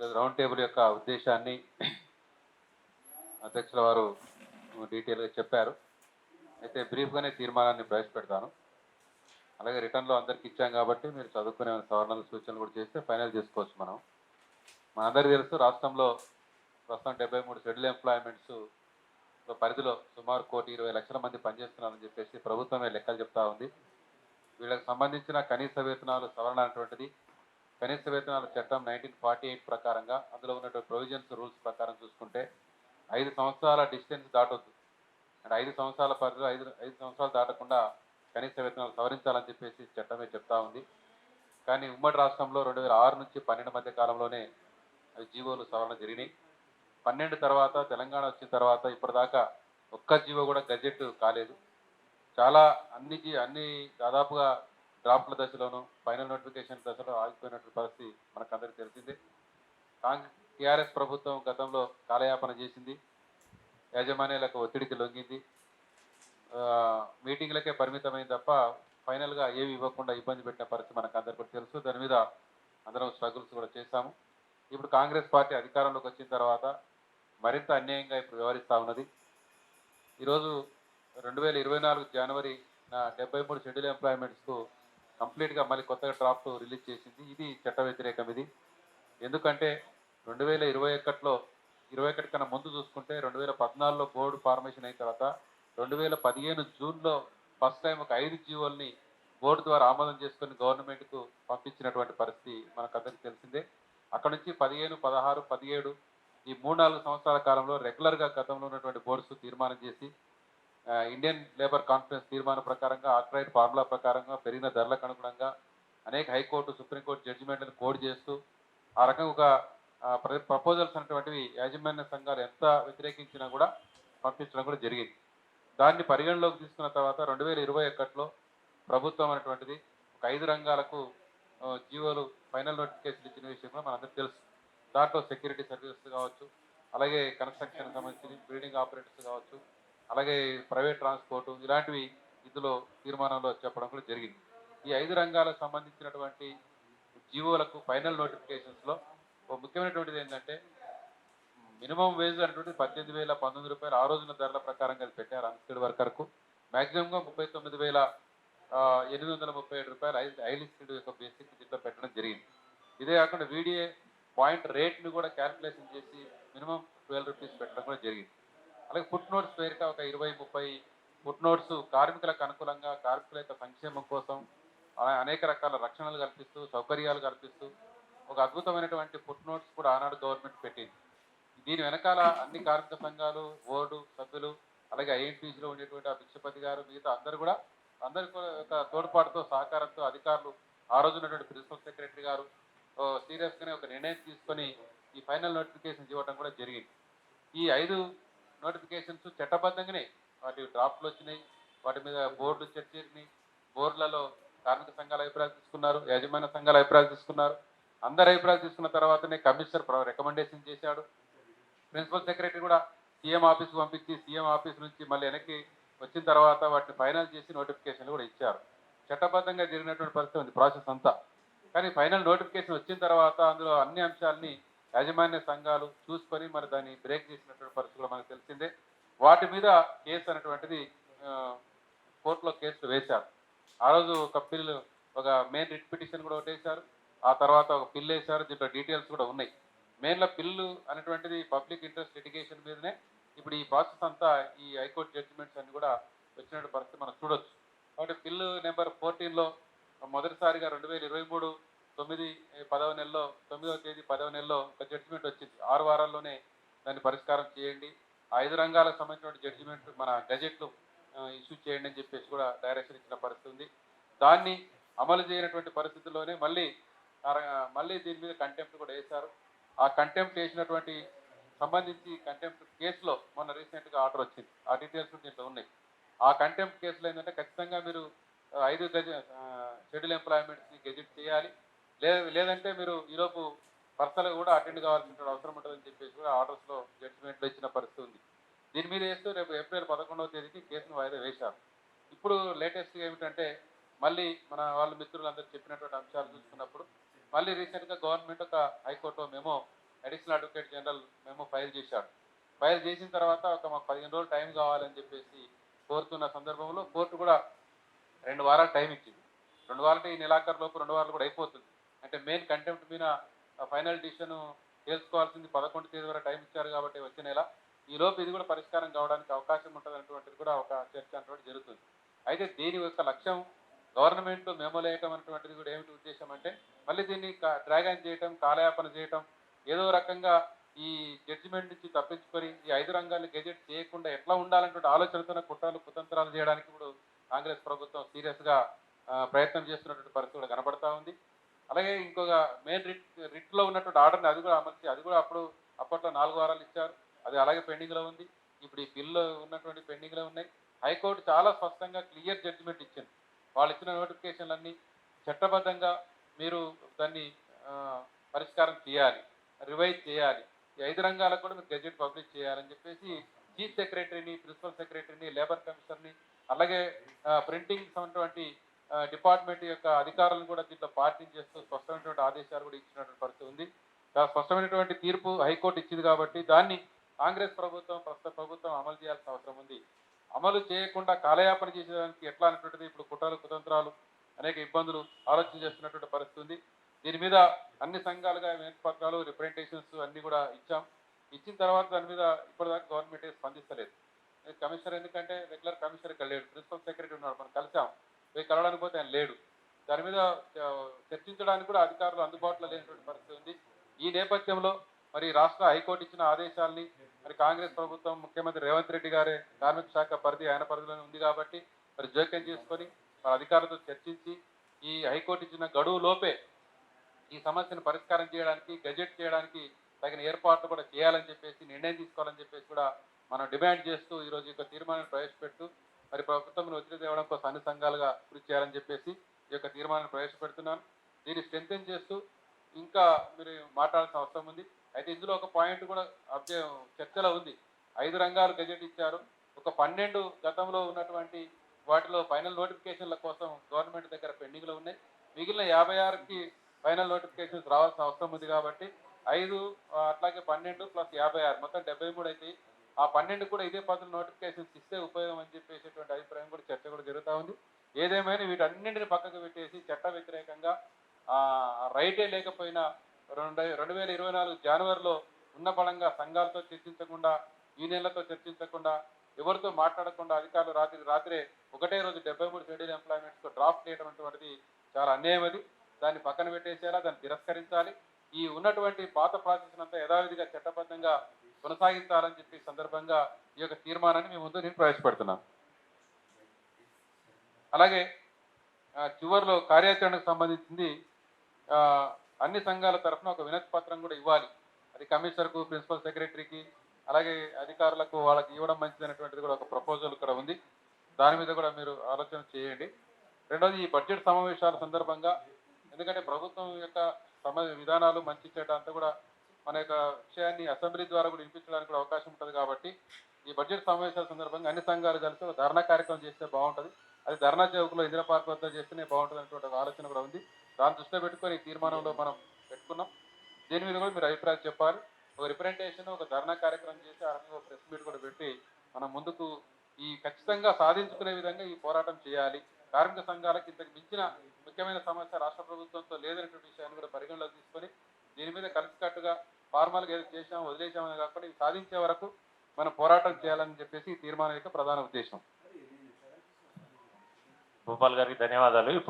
Round table యొక్క ఉద్దేశాన్ని అధ్యక్షుల వారు డీటెయిల్గా చెప్పారు. అయితే బ్రీఫ్గానే తీర్మానాన్ని ప్రవేశపెడతాను. అలాగే రిటర్న్లో అందరికి ఇచ్చాం కాబట్టి మీరు చదువుకునే సవరణలు సూచనలు కూడా చేస్తే ఫైనల్ చేసుకోవచ్చు మనం. మనందరికీ తెలుసు రాష్ట్రంలో ప్రస్తుతం డెబ్బై మూడు షెడ్యూల్ ఎంప్లాయ్మెంట్స్ పరిధిలో సుమారు కోటి ఇరవై లక్షల మంది పనిచేస్తున్నారని చెప్పేసి ప్రభుత్వమే లెక్కలు చెప్తా ఉంది. వీళ్ళకి సంబంధించిన కనీస వేతనాలు సవరణ అనేటువంటిది కనీస వేతనాల చట్టం నైన్టీన్ ఫార్టీ ఎయిట్ ప్రకారంగా అందులో ఉన్నటువంటి ప్రొవిజన్స్ రూల్స్ ప్రకారం చూసుకుంటే ఐదు సంవత్సరాల డిస్టెన్స్ దాటొద్దు. అంటే ఐదు సంవత్సరాల పరిధిలో ఐదు ఐదు సంవత్సరాలు దాటకుండా కనీస వేతనాలు సవరించాలని చెప్పేసి చట్టమే చెప్తా ఉంది. కానీ ఉమ్మడి రాష్ట్రంలో రెండు వేల ఆరు నుంచి పన్నెండు మధ్య కాలంలోనే అవి జీవోలు సవరణ జరిగినాయి. పన్నెండు తర్వాత తెలంగాణ వచ్చిన తర్వాత ఇప్పటిదాకా ఒక్క జీవో కూడా గజెట్ కాలేదు. చాలా అన్ని అన్ని దాదాపుగా డ్రాప్ల దశలోనూ ఫైనల్ నోటిఫికేషన్ దశలో ఆగిపోయినటువంటి పరిస్థితి మనకు అందరికీ తెలిసిందే. కాంగ్రెస్ టీఆర్ఎస్ ప్రభుత్వం గతంలో కాలయాపన చేసింది. యాజమాన్యాలకు ఒత్తిడికి లొంగింది. మీటింగ్లకే పరిమితమైంది తప్ప ఫైనల్గా ఏమి ఇవ్వకుండా ఇబ్బంది పెట్టిన పరిస్థితి మనకు అందరికీ తెలుసు. దాని మీద అందరం స్ట్రగుల్స్ కూడా చేశాము. ఇప్పుడు కాంగ్రెస్ పార్టీ అధికారంలోకి వచ్చిన తర్వాత మరింత అన్యాయంగా ఇప్పుడు వ్యవహరిస్తూ ఉన్నది. ఈరోజు రెండు వేల ఇరవై నాలుగు జనవరి నా డెబ్బై మూడు షెడ్యూల్ ఎంప్లాయ్మెంట్స్కు కంప్లీట్గా మళ్ళీ కొత్తగా డ్రాఫ్ట్ రిలీజ్ చేసింది. ఇది చట్ట వ్యతిరేకం ఇది. ఎందుకంటే రెండు వేల ఇరవై ఒకటిలో ఇరవై ఒకటి కన్నా ముందు చూసుకుంటే రెండు వేల పద్నాలుగులో బోర్డు ఫార్మేషన్ అయిన తర్వాత రెండు వేల పదిహేను జూన్లో ఫస్ట్ టైం ఒక ఐదు జీవోల్ని బోర్డు ద్వారా ఆమోదం చేసుకొని గవర్నమెంట్కు పంపించినటువంటి పరిస్థితి మనకు అందరికీ తెలిసిందే. అక్కడ నుంచి పదిహేను పదహారు పదిహేడు ఈ మూడు నాలుగు సంవత్సరాల కాలంలో రెగ్యులర్గా గతంలో ఉన్నటువంటి బోర్డ్స్ తీర్మానం చేసి ఇండియన్ లేబర్ కాన్ఫరెన్స్ తీర్మానం ప్రకారంగా ఆక్రైడ్ ఫార్ములా ప్రకారంగా పెరిగిన ధరలకు అనుగుణంగా అనేక హైకోర్టు సుప్రీంకోర్టు జడ్జిమెంట్లను కోడ్ చేస్తూ ఆ రకంగా ఒక ప్రపోజల్స్ అనేటువంటివి యాజమాన్య సంఘాలు ఎంత వ్యతిరేకించినా కూడా పంపించడం కూడా జరిగింది. దాన్ని పరిగణలోకి తీసుకున్న తర్వాత రెండు వేల ఇరవై ఒకటిలో ప్రభుత్వం అనేటువంటిది ఒక ఐదు రంగాలకు జీవోలు ఫైనల్ నోటిఫికేషన్ ఇచ్చిన విషయం కూడా మనందరికీ తెలుసు. దాంట్లో సెక్యూరిటీ సర్వీసెస్ కావచ్చు అలాగే కన్స్ట్రక్షన్ సంబంధించి బిల్డింగ్ ఆపరేటర్స్ కావచ్చు అలాగే ప్రైవేట్ ట్రాన్స్పోర్ట్ ఇలాంటివి ఇందులో తీర్మానంలో చెప్పడం కూడా జరిగింది. ఈ ఐదు రంగాలకు సంబంధించినటువంటి జీవోలకు ఫైనల్ నోటిఫికేషన్స్లో ఒక ముఖ్యమైనటువంటిది ఏంటంటే మినిమం వేజ్ అనేటువంటి పద్దెనిమిది వేల పంతొమ్మిది రూపాయలు ఆ రోజున ధరల ప్రకారంగా అది పెట్టారు అన్స్కిల్డ్ వర్కర్కు. మ్యాక్సిమంగా ముప్పై తొమ్మిది వేల ఎనిమిది వందల ముప్పై ఏడు రూపాయలు ఐదు ఐలి యొక్క బేసిక్ దీంట్లో పెట్టడం జరిగింది. ఇదే కాకుండా వీడిఏ పాయింట్ రేట్ని కూడా క్యాల్కులేషన్ చేసి మినిమం ట్వెల్వ్ రూపీస్ పెట్టడం కూడా జరిగింది. అలాగే ఫుట్ నోట్స్ పేరిట ఒక ఇరవై ముప్పై ఫుట్ నోట్స్ కార్మికులకు అనుకూలంగా కార్మికుల యొక్క సంక్షేమం కోసం అలా అనేక రకాల రక్షణలు కల్పిస్తూ సౌకర్యాలు కల్పిస్తూ ఒక అద్భుతమైనటువంటి ఫుట్ నోట్స్ కూడా ఆనాడు గవర్నమెంట్ పెట్టింది. దీని వెనకాల అన్ని కార్మిక సంఘాలు బోర్డు సభ్యులు అలాగే ఐఎన్టీసీలో ఉండేటువంటి ఆ భిక్షపతి గారు మిగతా అందరూ కూడా అందరి యొక్క తోడ్పాటుతో సహకారంతో అధికారులు ఆ రోజు ఉన్నటువంటి ప్రిన్సిపల్ సెక్రటరీ గారు సీరియస్గానే ఒక నిర్ణయం తీసుకొని ఈ ఫైనల్ నోటిఫికేషన్ ఇవ్వడం కూడా జరిగింది. ఈ ఐదు నోటిఫికేషన్స్ చట్టబద్ధంగానే వాటి డ్రాఫ్ట్లు వచ్చినాయి. వాటి మీద బోర్డులు చర్చని బోర్డులలో కార్మిక సంఘాల అభిప్రాయాలు తీసుకున్నారు యాజమాన్య సంఘాల అభిప్రాయాలు తీసుకున్నారు. అందరి అభిప్రాయాలు తీసుకున్న తర్వాతనే కమిషనర్ రికమెండేషన్ చేశాడు. ప్రిన్సిపల్ సెక్రటరీ కూడా సీఎం ఆఫీస్కి పంపించి సీఎం ఆఫీస్ నుంచి మళ్ళీ వెనక్కి వచ్చిన తర్వాత వాటిని ఫైనల్ చేసి నోటిఫికేషన్లు కూడా ఇచ్చారు. చట్టబద్ధంగా జరిగినటువంటి పరిస్థితి ఉంది ప్రాసెస్ అంతా. కానీ ఫైనల్ నోటిఫికేషన్ వచ్చిన తర్వాత అందులో అన్ని అంశాలని యాజమాన్య సంఘాలు చూసుకొని మరి దాన్ని బ్రేక్ చేసినటువంటి పరిస్థితులు మనకు తెలిసిందే. వాటి మీద కేసు అనేటువంటిది కోర్టులో కేసులు వేశారు. ఆ రోజు ఒక పిల్ ఒక మెయిన్ రిట్ పిటిషన్ కూడా ఒకటి వేశారు ఆ తర్వాత ఒక పిల్ వేశారు. దీంట్లో డీటెయిల్స్ కూడా ఉన్నాయి. మెయిన్లో పిల్లు అనేటువంటిది పబ్లిక్ ఇంట్రెస్ట్ లిటిగేషన్ మీదనే. ఇప్పుడు ఈ ప్రాసెస్ అంతా ఈ హైకోర్టు జడ్జిమెంట్స్ అన్ని కూడా వచ్చినటువంటి పరిస్థితి మనం చూడొచ్చు. కాబట్టి పిల్లు నెంబర్ ఫోర్టీన్లో మొదటిసారిగా రెండు వేల ఇరవై మూడు తొమ్మిది పదవ నెలలో తొమ్మిదవ తేదీ పదవ నెలలో ఒక జడ్జిమెంట్ వచ్చింది. ఆరు వారాల్లోనే దాన్ని పరిష్కారం చేయండి. ఆ ఐదు రంగాలకు సంబంధించిన జడ్జిమెంట్ మన గజెట్లు ఇష్యూ చేయండి అని చెప్పేసి కూడా డైరెక్షన్ ఇచ్చిన పరిస్థితి ఉంది. దాన్ని అమలు చేయనటువంటి పరిస్థితుల్లోనే మళ్ళీ మళ్ళీ దీని మీద కంటెంప్ట్ కూడా వేశారు. ఆ కంటెంప్ట్ వేసినటువంటి సంబంధించి కంటెంప్ట్ కేసులో మొన్న రీసెంట్గా ఆర్డర్ వచ్చింది. ఆ డీటెయిల్స్ దీంట్లో ఉన్నాయి. ఆ కంటెంప్ట్ కేసులో ఏంటంటే ఖచ్చితంగా మీరు ఐదు గజ షెడ్యూల్ ఎంప్లాయ్మెంట్స్ని గెజిట్ చేయాలి. లేదంటే మీరు ఈలోపు పర్సనల్గా కూడా అటెండ్ కావాల్సిన అవసరం ఉంటుందని చెప్పేసి కూడా ఆర్డర్స్లో జడ్జిమెంట్లో ఇచ్చిన పరిస్థితి ఉంది. దీని మీద వేస్తూ రేపు ఏప్రిల్ పదకొండవ తేదీకి కేసును వాయిదా వేశారు. ఇప్పుడు లేటెస్ట్గా ఏమిటంటే మళ్ళీ మన వాళ్ళ మిత్రులందరూ చెప్పినటువంటి అంశాలు చూసుకున్నప్పుడు మళ్ళీ రీసెంట్గా గవర్నమెంట్ ఒక హైకోర్టు మేము అడిషనల్ అడ్వకేట్ జనరల్ మేము ఫైల్ చేశాడు ఫైల్ చేసిన తర్వాత ఒక మాకు పదిహేను రోజులు టైం కావాలని చెప్పేసి కోరుతున్న సందర్భంలో కోర్టు కూడా రెండు వారాలు టైం ఇచ్చింది. రెండు వారాలు ఈ నెలాఖరు లోపు రెండు వారాలు కూడా అయిపోతుంది. అంటే మెయిన్ కంటెంప్ట్ మీద ఫైనల్ డిసిషన్ తెలుసుకోవాల్సింది పదకొండు తేదీ వరకు టైం ఇచ్చారు కాబట్టి వచ్చే నెల. ఈ లోపు ఇది కూడా పరిష్కారం కావడానికి అవకాశం ఉంటుంది అటువంటిది కూడా ఒక చర్చ అనేటువంటి జరుగుతుంది. అయితే దీని యొక్క లక్ష్యం గవర్నమెంట్ మెమో వేయటం అనేటువంటిది కూడా ఏమిటి ఉద్దేశం అంటే మళ్ళీ దీన్ని డ్రాగన్ చేయటం కాలయాపన చేయటం ఏదో రకంగా ఈ జడ్జిమెంట్ నుంచి తప్పించుకొని ఈ ఐదు రంగాలు గెజెట్ చేయకుండా ఎట్లా ఉండాలన్నటువంటి ఆలోచనతో కుట్రలు కుతంత్రాలు చేయడానికి ఇప్పుడు కాంగ్రెస్ ప్రభుత్వం సీరియస్గా ప్రయత్నం చేస్తున్నటువంటి పరిస్థితి కూడా కనబడతా ఉంది. అలాగే ఇంకొక మెయిన్ రిట్ రిట్లో ఉన్నటువంటి ఆర్డర్ని అది కూడా అమర్చి అది కూడా అప్పుడు అప్పట్లో నాలుగు వారాలు ఇచ్చారు. అది అలాగే పెండింగ్లో ఉంది. ఇప్పుడు ఈ బిల్లు ఉన్నటువంటి పెండింగ్లో ఉన్నాయి. హైకోర్టు చాలా స్పష్టంగా క్లియర్ జడ్జిమెంట్ ఇచ్చింది. వాళ్ళు ఇచ్చిన నోటిఫికేషన్లన్నీ చట్టబద్ధంగా మీరు దాన్ని పరిష్కారం చేయాలి రివైజ్ చేయాలి. ఈ ఐదు రంగాలకు కూడా మీరు గెజెట్ పబ్లిష్ చేయాలని చెప్పేసి చీఫ్ సెక్రటరీని ప్రిన్సిపల్ సెక్రటరీని లేబర్ కమిషనర్ని అలాగే ప్రింటింగ్ ఉన్నటువంటి డిపార్ట్మెంట్ యొక్క అధికారులను కూడా దీంట్లో పాటించేస్తూ స్పష్టమైనటువంటి ఆదేశాలు కూడా ఇచ్చినటువంటి పరిస్థితి ఉంది. స్పష్టమైనటువంటి తీర్పు హైకోర్టు ఇచ్చింది కాబట్టి దాన్ని కాంగ్రెస్ ప్రభుత్వం ప్రస్తుత ప్రభుత్వం అమలు చేయాల్సిన అవసరం ఉంది. అమలు చేయకుండా కాలయాపన చేసేదానికి ఎట్లా అనేటువంటిది ఇప్పుడు కుట్రలు కుతంత్రాలు అనేక ఇబ్బందులు ఆలోచన చేస్తున్నటువంటి పరిస్థితి ఉంది. దీని మీద అన్ని సంఘాలుగా పత్రాలు రిప్రజెంటేషన్స్ అన్నీ కూడా ఇచ్చాం. ఇచ్చిన తర్వాత దాని మీద ఇప్పటిదాకా గవర్నమెంట్ స్పందిస్తలేదు. కమిషనర్ ఎందుకంటే రెగ్యులర్ కమిషనర్ ఇక్కడ లేడు ప్రిన్సిపల్ సెక్రటరీ ఉన్నాడు మనం కలిసాం. పోయి కలవడానికి పోతే ఆయన లేడు. దాని మీద చర్చించడానికి కూడా అధికారులు అందుబాటులో లేనటువంటి పరిస్థితి ఉంది. ఈ నేపథ్యంలో మరి రాష్ట్ర హైకోర్టు ఇచ్చిన ఆదేశాల్ని మరి కాంగ్రెస్ ప్రభుత్వం ముఖ్యమంత్రి రేవంత్ రెడ్డి గారే కార్మిక శాఖ పరిధి ఆయన పరిధిలోనే ఉంది కాబట్టి మరి జోక్యం చేసుకొని మరి అధికారులతో చర్చించి ఈ హైకోర్టు ఇచ్చిన గడువు లోపే ఈ సమస్యను పరిష్కారం చేయడానికి గజెట్ చేయడానికి తగిన ఏర్పాట్లు కూడా చేయాలని చెప్పేసి నిర్ణయం తీసుకోవాలని చెప్పేసి కూడా మనం డిమాండ్ చేస్తూ ఈరోజు యొక్క తీర్మానాన్ని ప్రవేశపెడుతూ మరి ప్రభుత్వం ఒత్తిడి తేవడం కోసం అన్ని సంఘాలుగా కృషి చేయాలని చెప్పేసి ఈ యొక్క తీర్మానాన్ని ప్రవేశపెడుతున్నాను. దీన్ని స్ట్రెంథెన్ చేస్తూ ఇంకా మీరు మాట్లాడాల్సిన అవసరం ఉంది. అయితే ఇందులో ఒక పాయింట్ కూడా అబ్జ చర్చలో ఉంది. ఐదు రంగాలు గజెట్ ఇచ్చారు. ఒక పన్నెండు గతంలో ఉన్నటువంటి వాటిలో ఫైనల్ నోటిఫికేషన్ల కోసం గవర్నమెంట్ దగ్గర పెండింగ్లో ఉన్నాయి. మిగిలిన యాభై ఆరుకి ఫైనల్ నోటిఫికేషన్స్ రావాల్సిన అవసరం ఉంది కాబట్టి ఐదు అట్లాగే పన్నెండు ప్లస్ యాభై ఆరు మొత్తం డెబ్బై మూడు అయితే ఆ పన్నెండు కూడా ఇదే పద్ధతి నోటిఫికేషన్స్ ఇస్తే ఉపయోగం అని చెప్పేసేటువంటి అభిప్రాయం కూడా చర్చ కూడా జరుగుతూ ఉంది. ఏదేమైనా వీటన్నింటిని పక్కకు పెట్టేసి చట్ట వ్యతిరేకంగా ఆ రైటే లేకపోయినా రెండు రెండు వేల ఇరవై నాలుగు జనవరిలో ఉన్న బలంగా సంఘాలతో చర్చించకుండా యూనియన్లతో చర్చించకుండా ఎవరితో మాట్లాడకుండా అధికారులు రాత్రి రాత్రే ఒకటే రోజు డెబ్బై మూడు షెడ్యూల్ ఎంప్లాయ్మెంట్స్తో డ్రాఫ్ట్ చేయడం అటువంటిది చాలా అన్యాయం అది దాన్ని పక్కన పెట్టేసేలా దాన్ని తిరస్కరించాలి. ఈ ఉన్నటువంటి పాత ప్రాసెస్ అంతా యథావిధిగా చట్టబద్ధంగా కొనసాగించాలని చెప్పి సందర్భంగా ఈ యొక్క తీర్మానాన్ని మీ ముందు నేను ప్రవేశపెడుతున్నాను. అలాగే చివరిలో కార్యాచరణకు సంబంధించింది అన్ని సంఘాల తరఫున ఒక వినతి పత్రం కూడా ఇవ్వాలి. అది కమిషనర్కు ప్రిన్సిపల్ సెక్రటరీకి అలాగే అధికారులకు వాళ్ళకి ఇవ్వడం మంచిదనేటువంటిది కూడా ఒక ప్రపోజల్ ఇక్కడ ఉంది. దాని మీద కూడా మీరు ఆలోచన చేయండి. రెండోది ఈ బడ్జెట్ సమావేశాల సందర్భంగా ఎందుకంటే ప్రభుత్వం యొక్క సమ విధానాలు మంచి చెడ్డ అంతా కూడా మన యొక్క విషయాన్ని అసెంబ్లీ ద్వారా కూడా వినిపించడానికి కూడా అవకాశం ఉంటుంది కాబట్టి ఈ బడ్జెట్ సమావేశాల సందర్భంగా అన్ని సంఘాలు కలిసి ఒక ధర్నా కార్యక్రమం చేస్తే బాగుంటుంది. అది ధర్నా చౌక్లో ఇందిరా పార్క్ వద్ద చేస్తేనే బాగుంటుంది అనేటువంటి ఒక ఆలోచన కూడా ఉంది. దాన్ని దృష్టిలో పెట్టుకొని ఈ తీర్మానంలో మనం పెట్టుకున్నాం. దీని మీద కూడా మీరు అభిప్రాయం చెప్పాలి. ఒక రిప్రజెంటేషన్ ఒక ధర్నా కార్యక్రమం చేసి ఆ రకంగా ఒక ప్రెస్ మీట్ కూడా పెట్టి మనం ముందుకు ఈ ఖచ్చితంగా సాధించుకునే విధంగా ఈ పోరాటం చేయాలి. కార్మిక సంఘాలకు ఇంతకు మించిన ముఖ్యమైన సమస్య రాష్ట్ర ప్రభుత్వంతో లేదనేటువంటి విషయాన్ని కూడా పరిగణలోకి తీసుకొని దీని మీద కలిసికట్టుగా ఫార్మల్గా ఏదో చేసామో వదిలేసామని కాకుండా ఇవి సాధించే వరకు మనం పోరాటం చేయాలని చెప్పేసి ఈ తీర్మానం యొక్క ప్రధాన ఉద్దేశం. భూపాల్ గారికి ధన్యవాదాలు.